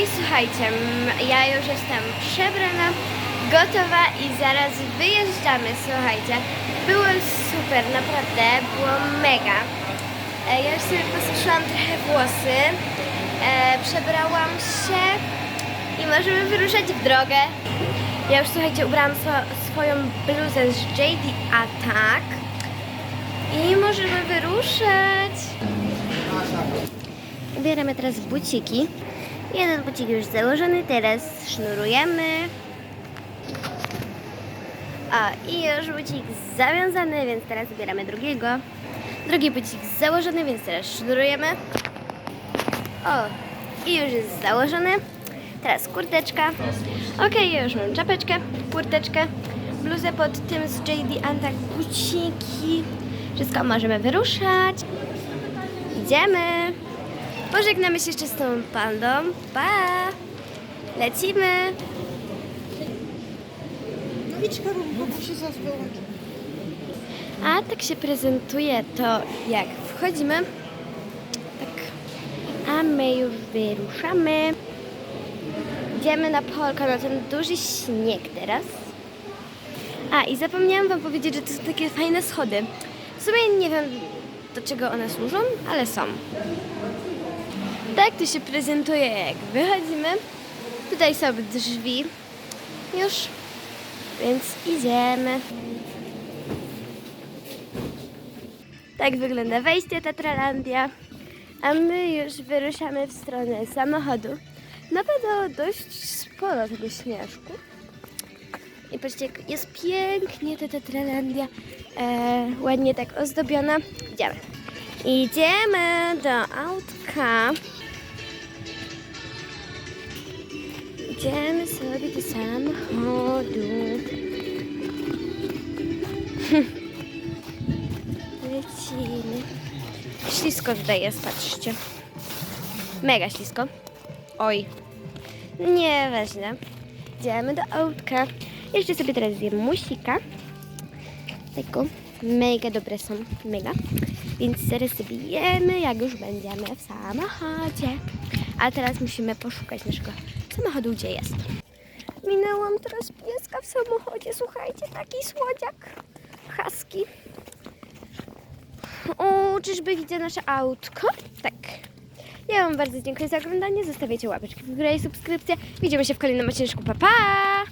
Okej, słuchajcie, ja już jestem przebrana, gotowa i zaraz wyjeżdżamy, słuchajcie. Było super, naprawdę, było mega. E, Ja już sobie posuszyłam trochę włosy, e, przebrałam się i możemy wyruszać w drogę. Ja już, słuchajcie, ubrałam swo- swoją bluzę z JD Attack i możemy wyruszać. Ubieramy teraz buciki. Jeden bucik już założony, teraz sznurujemy. O, i już bucik zawiązany, więc teraz ubieramy drugiego. Drugi bucik założony, więc teraz sznurujemy. O, i już jest założony. Teraz kurteczka. Ok, już mam czapeczkę, kurteczkę, bluzę pod tym z JD Antak, buciki. Wszystko możemy wyruszać. Idziemy. Pożegnamy się jeszcze z tą pandą. Pa! Lecimy. No idź Karolko, bo się zaraz wyłączy. A tak się prezentuje to, jak wchodzimy. Tak. A my już wyruszamy. Idziemy na polko, na ten duży śnieg teraz. A i zapomniałam Wam powiedzieć, że to są takie fajne schody. W sumie nie wiem, do czego one służą, ale są. Tak to się prezentuje, jak wychodzimy. Tutaj są drzwi. Już. Więc idziemy. Tak wygląda wejście Tatralandia. A my już wyruszamy w stronę samochodu. Napadło dość sporo tego śnieżku. I patrzcie, jak jest pięknie ta Tatralandia. E, ładnie tak ozdobiona. Idziemy. Idziemy do autka. Idziemy sobie do samochodu. Lecimy. Ślisko tutaj jest, patrzcie. Mega ślisko. Oj. Nieważne. Idziemy do autka. Jeszcze sobie teraz zjem musika. Tego. Mega dobre są. Mega. Więc zaraz sobie jemy, jak już będziemy w samochodzie. A teraz musimy poszukać naszego samochodu, gdzie jest. Minęłam teraz pieska w samochodzie. Słuchajcie, taki słodziak. Husky. O, czyżby widzę nasze autko? Tak. Ja Wam bardzo dziękuję za oglądanie. Zostawiacie łapeczki w górę i subskrypcję. Widzimy się w kolejnym odcinku. Pa, pa!